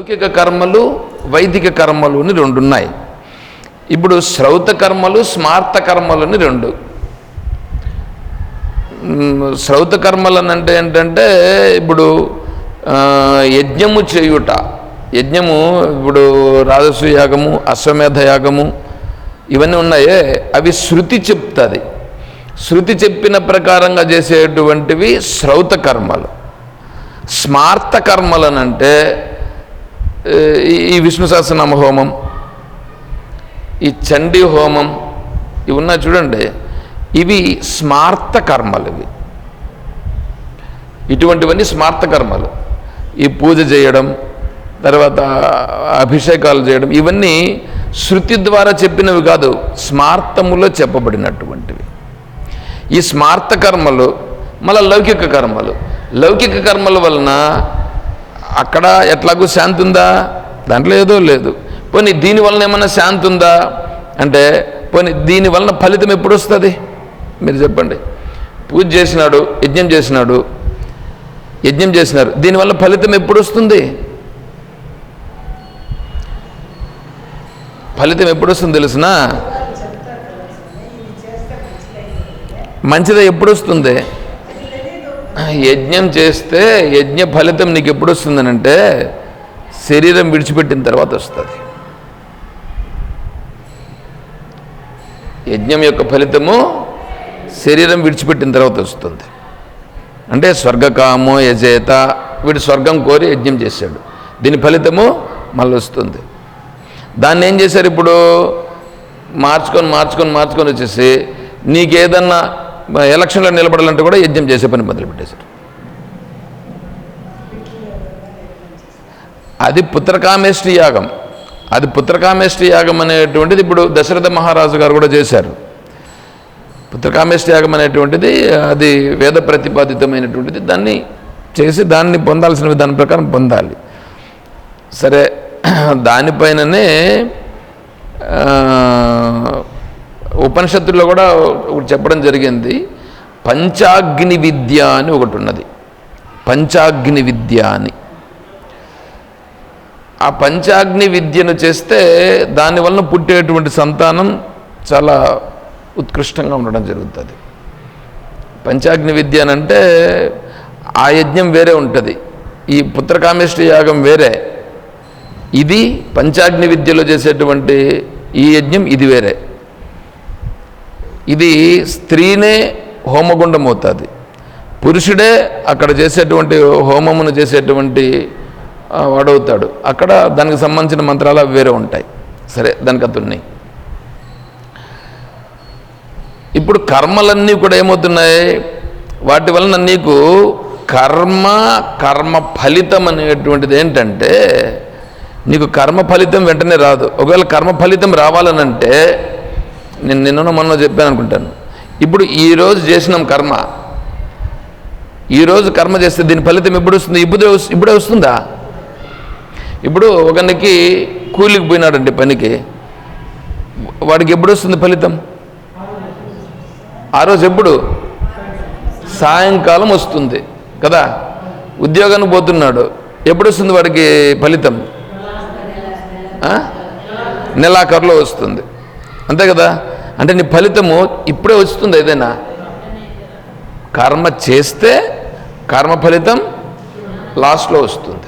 లౌకిక కర్మలు వైదిక కర్మలు అని రెండు ఉన్నాయి ఇప్పుడు శ్రౌత కర్మలు స్మార్త కర్మలు అని రెండు. శ్రౌత కర్మలు అని అంటే ఏంటంటే ఇప్పుడు యజ్ఞము చేయుట. యజ్ఞము ఇప్పుడు రాజసు యాగము అశ్వమేధ యాగము ఇవన్నీ ఉన్నాయే. అవి శృతి చెప్తుంది. శృతి చెప్పిన ప్రకారంగా చేసేటువంటివి శ్రౌత కర్మలు. స్మార్త కర్మలనంటే ఈ- ఈ విష్ణు సహస్రనామ హోమం ఈ చండీ హోమం ఇవి ఉన్నా చూడండి. ఇవి స్మార్త కర్మలు ఇవి. ఇటువంటివన్నీ స్మార్త కర్మలు. ఈ పూజ చేయడం తర్వాత అభిషేకాలు చేయడం ఇవన్నీ శృతి ద్వారా చెప్పినవి కాదు స్మార్తములో చెప్పబడినటువంటివి. ఈ స్మార్త కర్మలు మళ్ళీ లౌకిక కర్మలు. లౌకిక కర్మల వలన అక్కడ ఎట్లాగూ శాంతి ఉందా? దాంట్లో ఏదో లేదు. పోనీ దీనివలన ఏమైనా ఏమన్నా శాంతి ఉందా? అంటే పోనీ దీనివలన ఫలితం ఎప్పుడు వస్తుంది? మీరు చెప్పండి. పూజ చేసినాడు యజ్ఞం చేసినాడు యజ్ఞం చేసినారు. దీనివల్ల ఫలితం ఎప్పుడు వస్తుంది? ఫలితం ఎప్పుడు వస్తుంది తెలుసునా? మంచిది ఎప్పుడు వస్తుంది? యజ్ఞం చేస్తే యజ్ఞ ఫలితం నీకు ఎప్పుడు వస్తుందనంటే శరీరం విడిచిపెట్టిన తర్వాత వస్తుంది. యజ్ఞం యొక్క ఫలితము శరీరం విడిచిపెట్టిన తర్వాత వస్తుంది. అంటే స్వర్గకామో యజేత వీడు స్వర్గం కోరి యజ్ఞం చేశాడు. దీని ఫలితము మళ్ళీ వస్తుంది. దాన్ని ఏం చేశారు ఇప్పుడు? మార్చుకొని మార్చుకొని మార్చుకొని వచ్చేసి నీకేదన్నా ఎలక్షన్లో నిలబడాలంటే కూడా యజ్ఞం చేసే పని మొదలుపెట్టేశారు. అది పుత్రకామేష్టి యాగం. అది పుత్రకామేష్టి యాగం అనేటువంటిది ఇప్పుడు దశరథ మహారాజు గారు కూడా చేశారు. పుత్రకామేష్టి యాగం అనేటువంటిది అది వేద ప్రతిపాదితమైనటువంటిది. దాన్ని చేసి దాన్ని పొందాల్సిన విధానం ప్రకారం పొందాలి. సరే దానిపైననే ఉపనిషత్తుల్లో కూడా ఒకటి చెప్పడం జరిగింది. పంచాగ్ని విద్య అని ఒకటి ఉన్నది. పంచాగ్ని విద్య అని. ఆ పంచాగ్ని విద్యను చేస్తే దానివలన పుట్టేటువంటి సంతానం చాలా ఉత్కృష్టంగా ఉండడం జరుగుతుంది. పంచాగ్ని విద్య అని అంటే ఆ యజ్ఞం వేరే ఉంటుంది. ఈ పుత్రకామేష్టి యాగం వేరే. ఇది పంచాగ్ని విద్యలో చేసేటువంటి ఈ యజ్ఞం ఇది వేరే. ఇది స్త్రీనే హోమగుండం అవుతుంది పురుషుడే అక్కడ చేసేటువంటి హోమమును చేసేటువంటి వాడవుతాడు. అక్కడ దానికి సంబంధించిన మంత్రాలు వేరే ఉంటాయి. సరే దానికి అంత ఇప్పుడు కర్మలన్నీ కూడా ఏమవుతున్నాయి? వాటి వలన నీకు కర్మ కర్మ ఫలితం అనేటువంటిది ఏంటంటే నీకు కర్మ ఫలితం వెంటనే రాదు. ఒకవేళ కర్మ ఫలితం రావాలనంటే నేను నిన్న మొన్న చెప్పాను అనుకుంటాను. ఇప్పుడు ఈరోజు చేసినాం కర్మ. ఈరోజు కర్మ చేస్తే దీని ఫలితం ఎప్పుడు వస్తుంది? ఇప్పుడే ఇప్పుడే వస్తుందా? ఇప్పుడు ఒకనికి కూలికి పోయినాడండి పనికి. వాడికి ఎప్పుడు వస్తుంది ఫలితం? ఆ రోజు ఎప్పుడు? సాయంకాలం వస్తుంది. కదా? ఉద్యోగానికి పోతున్నాడు. ఎప్పుడు వస్తుంది వాడికి ఫలితం? ఆ? నెలాఖరులో వస్తుంది. అంతే కదా? అంటే నీ ఫలితము ఇప్పుడే వస్తుంది ఏదైనా? కర్మ చేస్తే కర్మ ఫలితం లాస్ట్లో వస్తుంది.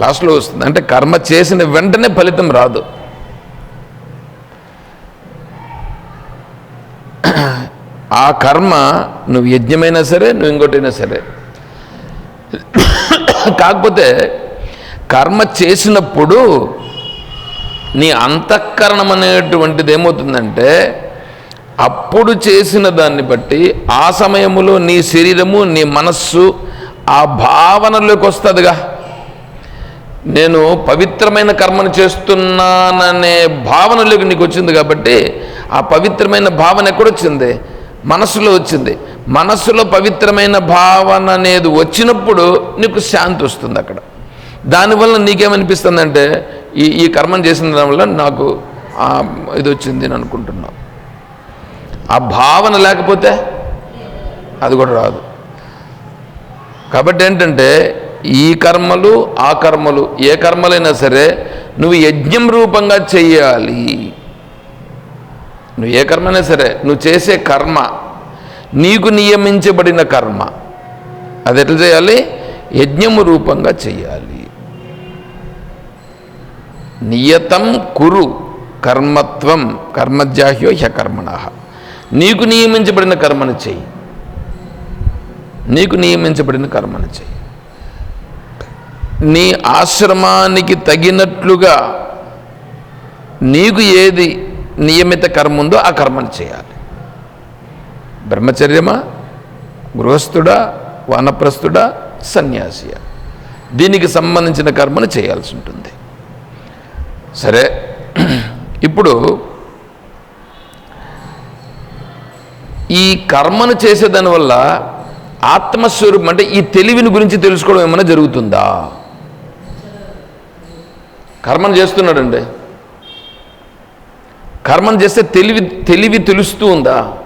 లాస్ట్లో వస్తుంది. అంటే కర్మ చేసిన వెంటనే ఫలితం రాదు. ఆ కర్మ నువ్వు యజ్ఞమైనా సరే నువ్వు ఇంకోటైనా సరే. కాకపోతే కర్మ చేసినప్పుడు నీ అంతఃకరణం అనేటువంటిది ఏమవుతుందంటే అప్పుడు చేసిన దాన్ని బట్టి ఆ సమయములో నీ శరీరము నీ మనస్సు ఆ భావనలోకి వస్తుందిగా. నేను పవిత్రమైన కర్మను చేస్తున్నాననే భావనలోకి నీకు వచ్చింది కాబట్టి ఆ పవిత్రమైన భావన ఎక్కడొచ్చింది మనస్సులో వచ్చింది. మనస్సులో పవిత్రమైన భావన అనేది వచ్చినప్పుడు నీకు శాంతి వస్తుంది అక్కడ. దానివల్ల నీకేమనిపిస్తుందంటే ఈ ఈ కర్మం చేసిన వల్ల నాకు ఇది వచ్చింది అని అనుకుంటున్నాం. ఆ భావన లేకపోతే అది కూడా రాదు. కాబట్టి ఏంటంటే ఈ కర్మలు ఆ కర్మలు ఏ కర్మలైనా సరే నువ్వు యజ్ఞం రూపంగా చెయ్యాలి. నువ్వు ఏ కర్మైనా సరే నువ్వు చేసే కర్మ నీకు నియమించబడిన కర్మ అది ఎట్లా చేయాలి? యజ్ఞము రూపంగా చెయ్యాలి. నియతం కురు కర్మత్వం కర్మజాహ్యో హ్యకర్మణ నీకు నియమించబడిన కర్మను చెయ్యి. నీకు నియమించబడిన కర్మను చెయ్యి. నీ ఆశ్రమానికి తగినట్లుగా నీకు ఏది నియమిత కర్మ ఉందో ఆ కర్మను చేయాలి. బ్రహ్మచర్యమా? గృహస్థుడా? వానప్రస్థుడా? సన్యాసియా. దీనికి సంబంధించిన కర్మను చేయాల్సి ఉంటుంది. సరే. ఇప్పుడు ఈ కర్మను చేసేదాని వల్ల ఆత్మస్వరూపం అంటే ఈ తెలివిని గురించి తెలుసుకోవడం ఏమైనా జరుగుతుందా? కర్మను చేస్తున్నాడండి. కర్మను చేస్తే తెలివి తెలివి తెలుస్తూ ఉందా?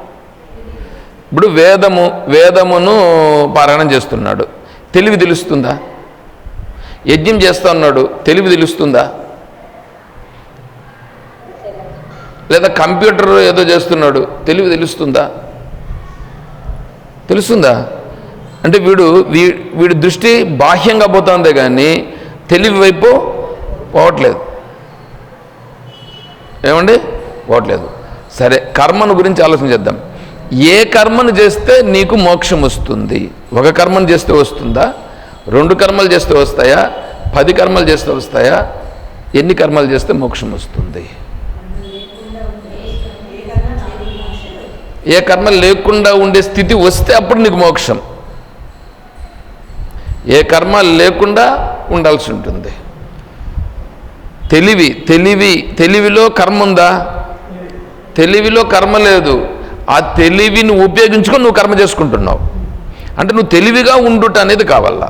ఇప్పుడు వేదము వేదమును పారాయణం చేస్తున్నాడు. తెలివి తెలుస్తుందా? యజ్ఞం చేస్తా ఉన్నాడు. తెలివి తెలుస్తుందా? లేదా కంప్యూటర్ ఏదో చేస్తున్నాడు తెలివి తెలుస్తుందా? తెలుస్తుందా? అంటే వీడు వీ వీడి దృష్టి బాహ్యంగా పోతుందే కానీ తెలివి వైపు పోవట్లేదు. ఏమండి? పోవట్లేదు. సరే కర్మను గురించి ఆలోచన చేద్దాం. ఏ కర్మను చేస్తే నీకు మోక్షం వస్తుంది? ఒక కర్మను చేస్తే వస్తుందా? రెండు కర్మలు చేస్తే వస్తాయా? పది కర్మలు చేస్తే వస్తాయా? ఎన్ని కర్మలు చేస్తే మోక్షం వస్తుంది? ఏ కర్మ లేకుండా ఉండే స్థితి వస్తే అప్పుడు నీకు మోక్షం. ఏ కర్మ లేకుండా ఉండాల్సి ఉంటుంది. తెలివి తెలివి తెలివిలో కర్మ ఉందా? తెలివిలో కర్మ లేదు. ఆ తెలివిని ఉపయోగించుకొని నువ్వు కర్మ చేసుకుంటున్నావు. అంటే నువ్వు తెలివిగా ఉండుట అనేది కావాలా?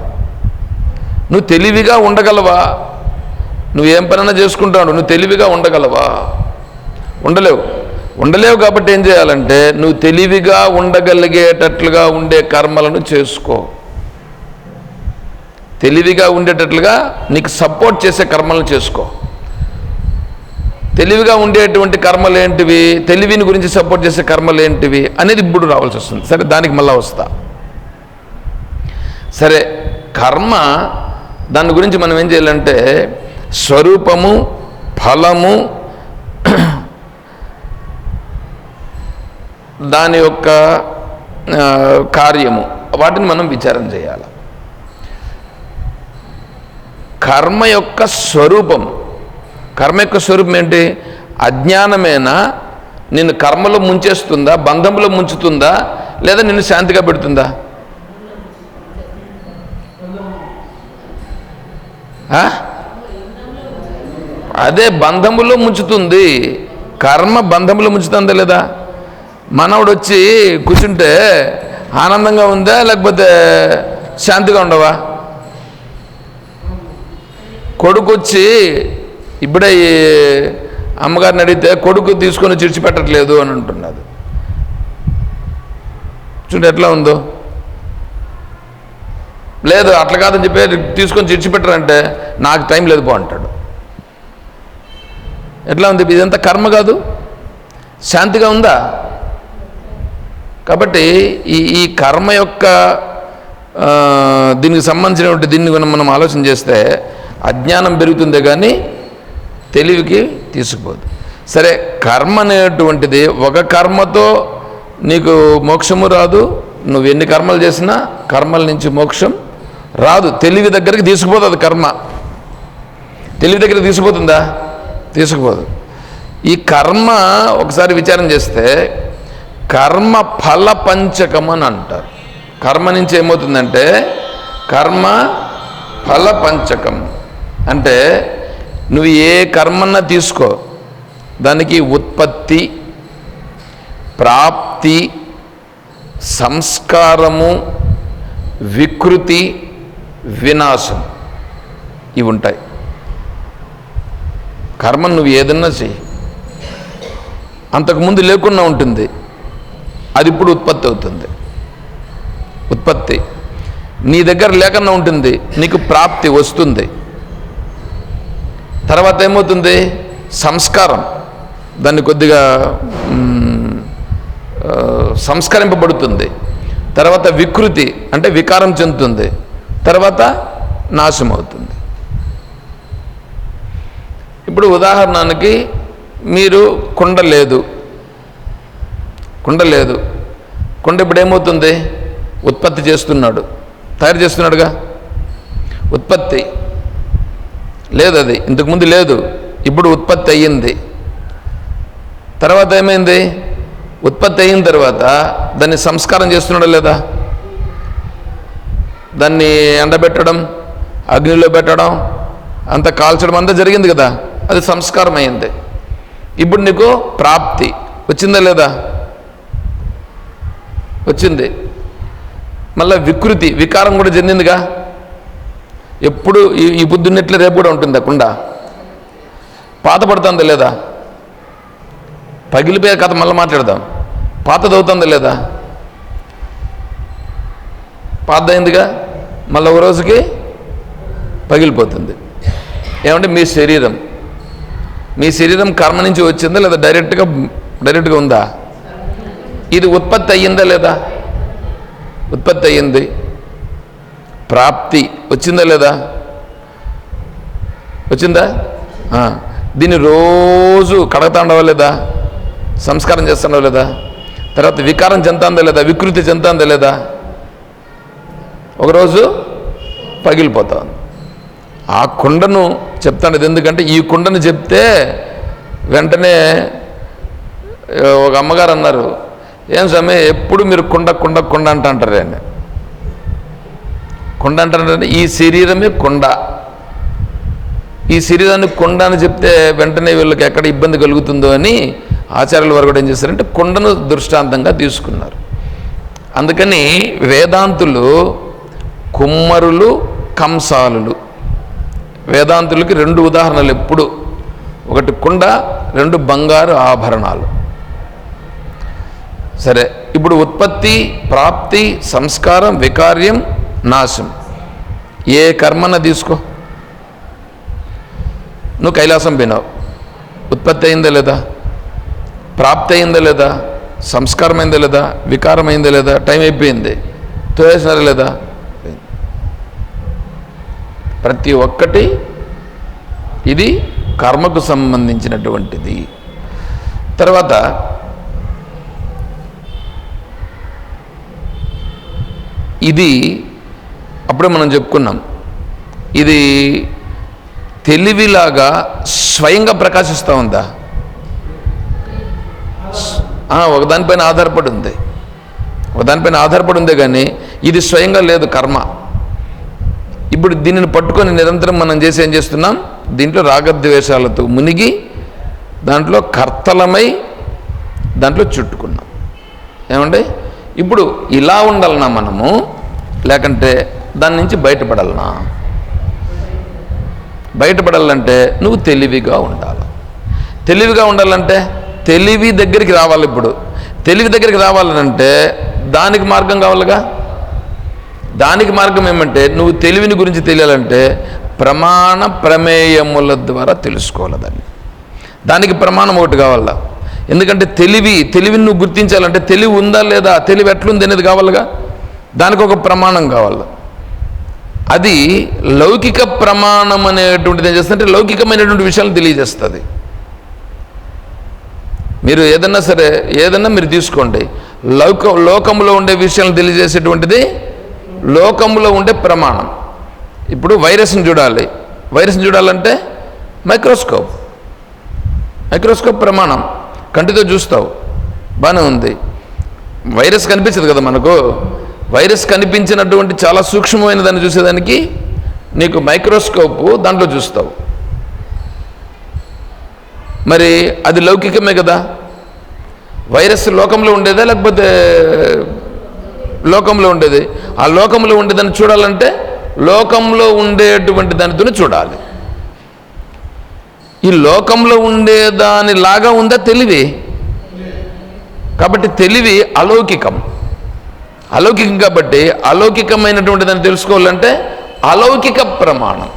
నువ్వు తెలివిగా ఉండగలవా? నువ్వేం పనైనా చేసుకుంటావు నువ్వు తెలివిగా ఉండగలవా? ఉండలేవు. ఉండలేవు కాబట్టి ఏం చేయాలంటే నువ్వు తెలివిగా ఉండగలిగేటట్లుగా ఉండే కర్మలను చేసుకో. తెలివిగా ఉండేటట్లుగా నీకు సపోర్ట్ చేసే కర్మలను చేసుకో. తెలివిగా ఉండేటువంటి కర్మలు ఏంటివి? తెలివిని గురించి సపోర్ట్ చేసే కర్మలు ఏంటివి? అనేది ఇప్పుడు రావాల్సి వస్తుంది. సరే దానికి మళ్ళా వస్తా. సరే కర్మ దాని గురించి మనం ఏం చేయాలంటే స్వరూపము ఫలము దాని యొక్క కార్యము వాటిని మనం విచారం చేయాలి. కర్మ యొక్క స్వరూపం కర్మ యొక్క స్వరూపం ఏంటి? అజ్ఞానమేనా? నిన్ను కర్మలో ముంచేస్తుందా? బంధంలో ముంచుతుందా? లేదా నిన్ను శాంతిగా పెడుతుందా? అదే బంధములో ముంచుతుంది. కర్మ బంధములో ముంచుతుందా లేదా? మనవుడు వచ్చి కూర్చుంటే ఆనందంగా ఉందా లేకపోతే శాంతిగా ఉండవా? కొడుకు వచ్చి ఇప్పుడే ఈ అమ్మగారిని అడిగితే కొడుకు తీసుకొని చిడిచిపెట్టట్లేదు అని అంటున్నది చూడండి ఎట్లా ఉందో. లేదు అట్లా కాదని చెప్పి తీసుకొని చిడిచిపెట్టరంటే నాకు టైం లేదు పో అంటాడు. ఎట్లా ఉంది? ఇదంతా కర్మ కాదు. శాంతిగా ఉందా? కాబట్టి ఈ ఈ కర్మ యొక్క దీనికి సంబంధించినటువంటి దీన్ని మనం మనం ఆలోచన చేస్తే అజ్ఞానం పెరుగుతుందే కానీ తెలివికి తీసుకుపోదు. సరే కర్మ అనేటువంటిది ఒక కర్మతో నీకు మోక్షము రాదు నువ్వు ఎన్ని కర్మలు చేసినా కర్మల నుంచి మోక్షం రాదు. తెలివి దగ్గరికి తీసుకుపోతుంది కర్మ. తెలివి దగ్గరికి తీసుకుపోతుందా? తీసుకుపోదు. ఈ కర్మ ఒకసారి విచారం చేస్తే కర్మ ఫల పంచకం అని అంటారు. కర్మ నుంచి ఏమవుతుందంటే కర్మ ఫల పంచకం. అంటే నువ్వు ఏ కర్మన్నా తీసుకో. దానికి ఉత్పత్తి ప్రాప్తి సంస్కారము వికృతి వినాశం ఇవి ఉంటాయి. కర్మ నువ్వు ఏదన్నా చెయ్యి. అంతకుముందు లేకుండా ఉంటుంది. అది ఇప్పుడు ఉత్పత్తి అవుతుంది. ఉత్పత్తి. నీ దగ్గర లేకుండా ఉంటుంది. నీకు ప్రాప్తి వస్తుంది. తర్వాత ఏమవుతుంది? సంస్కారం. దాన్ని కొద్దిగా సంస్కరింపబడుతుంది. తర్వాత వికృతి అంటే వికారం చెందుతుంది. తర్వాత నాశనం అవుతుంది ఇప్పుడు ఉదాహరణకి మీరు కుండ లేదు. కుండ లేదు. కుండ ఇప్పుడు ఏమవుతుంది ఉత్పత్తి చేస్తున్నాడు. తయారు చేస్తున్నాడుగా? ఉత్పత్తి. లేదు అది. ఇంతకుముందు లేదు. ఇప్పుడు ఉత్పత్తి అయ్యింది. తర్వాత ఏమైంది? ఉత్పత్తి అయిన తర్వాత దాన్ని సంస్కారం చేస్తున్నాడా లేదా? దాన్ని ఎండబెట్టడం అగ్నిలో పెట్టడం అంత కాల్చడం అంతా జరిగింది కదా. అది సంస్కారం అయింది ఇప్పుడు నీకు ప్రాప్తి. వచ్చిందా లేదా? వచ్చింది. మళ్ళీ వికృతి వికారం కూడా చెందిందిగా. ఎప్పుడు ఈ ఈ పొద్దున్నట్లే రేపు కూడా ఉంటుంది ఆ కుండ? పాత పడుతుందా లేదా? పగిలిపోయే కథ మళ్ళీ మాట్లాడదాం. పాతదవుతుందా లేదా? పాతదైందిగా మళ్ళీ ఒక రోజుకి పగిలిపోతుంది. ఏమంటే మీ శరీరం. మీ శరీరం కర్మ నుంచి వచ్చిందా లేదా డైరెక్ట్గా డైరెక్ట్గా ఉందా? ఇది ఉత్పత్తి అయ్యిందా లేదా? ఉత్పత్తి అయ్యింది. ప్రాప్తి వచ్చిందా లేదా? వచ్చిందా? దీన్ని రోజు కడగతాండవా లేదా? సంస్కారం చేస్తాడో లేదా? తర్వాత వికారం చెందుతుందా లేదా? వికృతి చెందుతుందా లేదా? ఒకరోజు పగిలిపోతుంది. ఆ కుండను చెప్తాను ఎందుకంటే ఈ కుండను చెప్తే వెంటనే ఒక అమ్మగారు అన్నారు ఏం స్వామి ఎప్పుడు మీరు కుండ కుండ కుండ అంట అంటారు అండి కుండ అంటారంటే ఈ శరీరమే కుండ. ఈ శరీరాన్ని కుండ అని చెప్తే వెంటనే వీళ్ళకి ఎక్కడ ఇబ్బంది కలుగుతుందో అని ఆచార్యుల వారు కూడా ఏం చేశారంటే కుండను దృష్టాంతంగా తీసుకున్నారు. అందుకని వేదాంతులు కుమ్మరులు కంసాలులు. వేదాంతులకి రెండు ఉదాహరణలు ఎప్పుడు? ఒకటి కుండ రెండు బంగారు ఆభరణాలు. సరే ఇప్పుడు ఉత్పత్తి ప్రాప్తి సంస్కారం వికార్యం నాశం. ఏ కర్మన తీసుకో. నువ్వు కైలాసం పోయినావు. ఉత్పత్తి అయిందా లేదా? ప్రాప్తి అయిందా లేదా? సంస్కారం అయిందా లేదా? వికారం అయిందా లేదా? టైం అయిపోయింది. తోయేసినారా లేదా? ప్రతి ఒక్కటి ఇది కర్మకు సంబంధించినటువంటిది. తర్వాత ఇది అప్పుడే మనం చెప్పుకున్నాం. ఇది తెలివిలాగా స్వయంగా ప్రకాశిస్తూ ఉందా? ఒకదానిపైన ఆధారపడి ఉంది ఒకదానిపైన ఆధారపడి ఉందే కానీ ఇది స్వయంగా లేదు కర్మ. ఇప్పుడు దీనిని పట్టుకొని నిరంతరం మనం చేసి ఏం చేస్తున్నాం? దీంట్లో రాగద్వేషాలతో మునిగి దాంట్లో కర్తలమై దాంట్లో చుట్టుకున్నాం. ఏమండి? ఇప్పుడు ఇలా ఉండాలనా మనము? లేకంటే దాని నుంచి బయటపడాలనా? బయటపడాలంటే నువ్వు తెలివిగా ఉండాలి. తెలివిగా ఉండాలంటే తెలివి దగ్గరికి రావాలి ఇప్పుడు. తెలివి దగ్గరికి రావాలంటే దానికి మార్గం కావాలిగా? దానికి మార్గం ఏమంటే నువ్వు తెలివిని గురించి తెలియాలంటే ప్రమాణ ప్రమేయముల ద్వారా తెలుసుకోవాలి దాన్ని. దానికి ప్రమాణం ఒకటి కావాలా? ఎందుకంటే తెలివి తెలివిని నువ్వు గుర్తించాలంటే తెలివి ఉందా లేదా తెలివి ఎట్లుంది అనేది కావాలిగా? దానికి ఒక ప్రమాణం కావాలి. అది లౌకిక ప్రమాణం అనేటువంటిది ఏం చేస్తుందంటే లౌకికమైనటువంటి విషయాలు తెలియజేస్తుంది. మీరు ఏదన్నా సరే ఏదన్నా మీరు తీసుకోండి. లోక లోకంలో ఉండే విషయాలను తెలియజేసేటువంటిది లోకంలో ఉండే ప్రమాణం. ఇప్పుడు వైరస్ని చూడాలి. వైరస్ని చూడాలంటే మైక్రోస్కోప్. మైక్రోస్కోప్ ప్రమాణం. కంటితో చూస్తావు. బాగానే ఉంది. వైరస్ కనిపించదు కదా మనకు. వైరస్ కనిపించినటువంటి చాలా సూక్ష్మమైన దాన్ని చూసేదానికి నీకు మైక్రోస్కోప్ దాంట్లో చూస్తావు. మరి అది లౌకికమే కదా. వైరస్ లోకంలో ఉండేదా లేకపోతే లోకంలో ఉండేది? ఆ లోకంలో ఉండేదాన్ని చూడాలంటే లోకంలో ఉండేటువంటి దానితోనే చూడాలి. ఈ లోకంలో ఉండే దానిలాగా ఉందా తెలివి? కాబట్టి తెలివి అలౌకికం. అలౌకికం కాబట్టి అలౌకికమైనటువంటి దాన్ని తెలుసుకోవాలంటే అలౌకిక ప్రమాణం.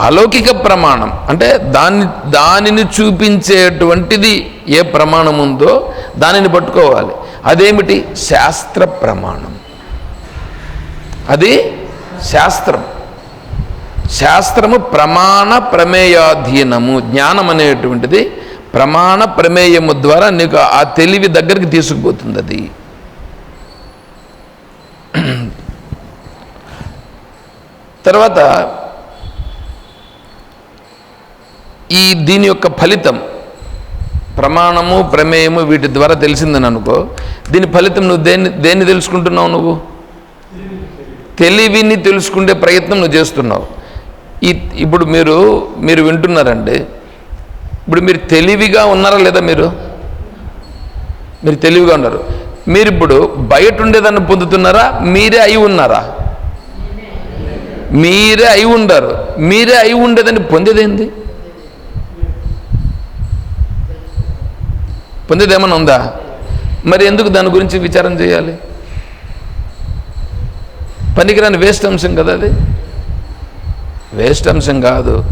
అలౌకిక ప్రమాణం. అంటే దాన్ని దానిని చూపించేటువంటిది ఏ ప్రమాణం ఉందో దానిని పట్టుకోవాలి. అదేమిటి? శాస్త్ర ప్రమాణం. అది శాస్త్రం. శాస్త్రము ప్రమాణ ప్రమేయాధీనము జ్ఞానం అనేటువంటిది ప్రమాణ ప్రమేయము ద్వారా నీకు ఆ తెలివి దగ్గరికి తీసుకుపోతుంది అది తర్వాత ఈ దీని యొక్క ఫలితం ప్రమాణము ప్రమేయము వీటి ద్వారా తెలిసిందని అనుకో. దీని ఫలితం నువ్వు దేన్ని దేన్ని తెలుసుకుంటున్నావు నువ్వు? తెలివిని తెలుసుకునే ప్రయత్నం నువ్వు చేస్తున్నావు. ఈ ఇప్పుడు మీరు మీరు వింటున్నారండి. ఇప్పుడు మీరు తెలివిగా ఉన్నారా లేదా మీరు? మీరు తెలివిగా ఉన్నారు. మీరు ఇప్పుడు బయట ఉండేదాన్ని పొందుతున్నారా? మీరే అయి ఉన్నారా? మీరే అయి ఉండరు. మీరే అయి ఉండేదాన్ని పొందేదేంది? పొందేదేమన్నా ఉందా? మరి ఎందుకు దాని గురించి విచారం చేయాలి? పనికిరాని వేస్ట్ అంశం కదా అది. వేస్ట్ అంశం కాదు.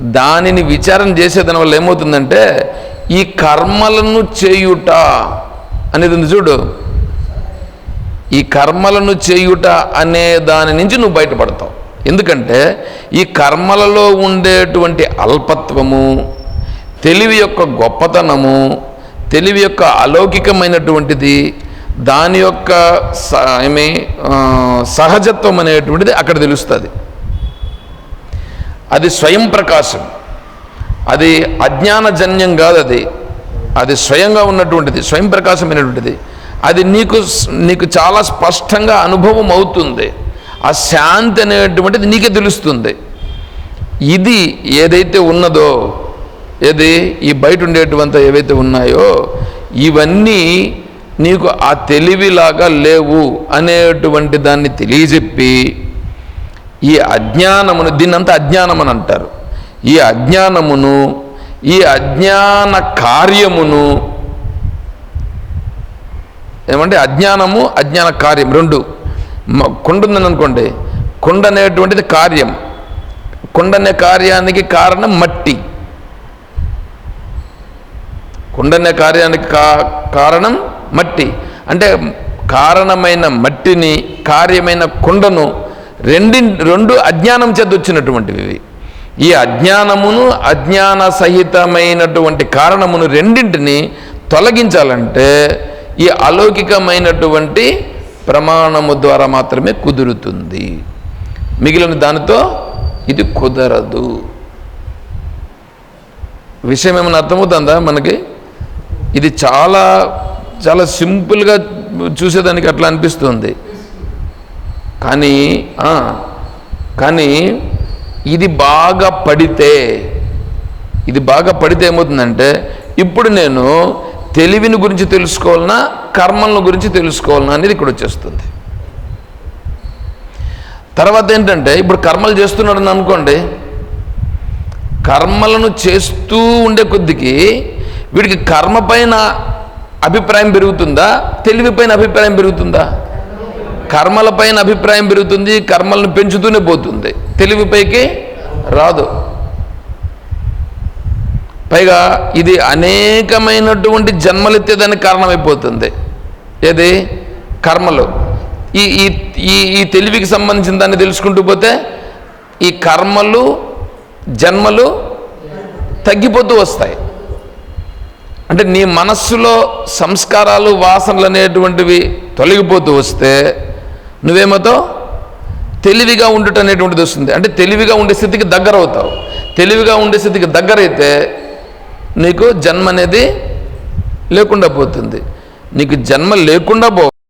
దానిని విచారం చేసేదాని వల్ల ఏమవుతుందంటే ఈ కర్మలను చేయుట అనేది ఉంది చూడు. ఈ కర్మలను చేయుట అనే దాని నుంచి నువ్వు బయటపడతావు. ఎందుకంటే ఈ కర్మలలో ఉండేటువంటి అల్పత్వము తెలివి యొక్క గొప్పతనము తెలివి యొక్క అలౌకికమైనటువంటిది దాని యొక్క స- ఏమి సహజత్వం అనేటువంటిది అక్కడ తెలుస్తుంది. అది స్వయం ప్రకాశం. అది అజ్ఞానజన్యం కాదు అది. అది స్వయంగా ఉన్నటువంటిది స్వయం ప్రకాశమైనటువంటిది. అది నీకు నీకు చాలా స్పష్టంగా అనుభవం అవుతుంది. ఆ శాంతి అనేటువంటిది నీకే తెలుస్తుంది. ఇది ఏదైతే ఉన్నదో ఏది ఈ బయట ఉండేటువంటి ఏవైతే ఉన్నాయో ఇవన్నీ నీకు ఆ తెలివిలాగా లేవు అనేటువంటి దాన్ని తెలియజెప్పి ఈ అజ్ఞానమును దీన్నంతా అజ్ఞానం అని అంటారు. ఈ అజ్ఞానమును ఈ అజ్ఞాన కార్యమును ఏమంటే అజ్ఞానము అజ్ఞాన కార్యం రెండు. కొండ కుండ ఉందని అనుకోండి కుండ అనేటువంటిది కార్యం. కుండ అనే కార్యానికి కారణం మట్టి. కుండ అనే కార్యానికి కా కారణం మట్టి. అంటే కారణమైన మట్టిని కార్యమైన కుండను రెండి రెండు అజ్ఞానం చేత వచ్చినటువంటివి ఈ అజ్ఞానమును అజ్ఞాన సహితమైనటువంటి కారణమును రెండింటిని తొలగించాలంటే ఈ అలౌకికమైనటువంటి ప్రమాణము ద్వారా మాత్రమే కుదురుతుంది. మిగిలిన దానితో ఇది కుదరదు. విషయం ఏమైనా అర్థమవుతుందా మనకి? ఇది చాలా చాలా సింపుల్గా చూసేదానికి అట్లా అనిపిస్తుంది. కానీ కానీ ఇది బాగా పడితే ఇది బాగా పడితే ఏమవుతుందంటే ఇప్పుడు నేను తెలివిని గురించి తెలుసుకోవాలన్నా కర్మలను గురించి తెలుసుకోవాలన్నా అనేది ఇక్కడ వచ్చేస్తుంది. తర్వాత ఏంటంటే ఇప్పుడు కర్మలు చేస్తున్నాడని అనుకోండి కర్మలను చేస్తూ ఉండే కొద్దికి వీడికి కర్మ పైన అభిప్రాయం పెరుగుతుందా తెలివి పైన అభిప్రాయం పెరుగుతుందా? కర్మలపైన అభిప్రాయం పెరుగుతుంది కర్మలను పెంచుతూనే పోతుంది. తెలివిపైకి రాదు. పైగా ఇది అనేకమైనటువంటి జన్మలెత్తేదానికి కారణమైపోతుంది. ఏది? కర్మలు. ఈ ఈ ఈ ఈ తెలివికి సంబంధించిన దాన్ని తెలుసుకుంటూ పోతే ఈ కర్మలు జన్మలు తగ్గిపోతూ వస్తాయి. అంటే నీ మనస్సులో సంస్కారాలు వాసనలు అనేటువంటివి తొలగిపోతూ వస్తే నువ్వేమవుతావు? తెలివిగా ఉండటం అనేటువంటిది వస్తుంది. అంటే తెలివిగా ఉండే స్థితికి దగ్గర అవుతావు తెలివిగా ఉండే స్థితికి దగ్గరైతే నీకు జన్మ అనేది లేకుండా పోతుంది. నీకు జన్మ లేకుండా పో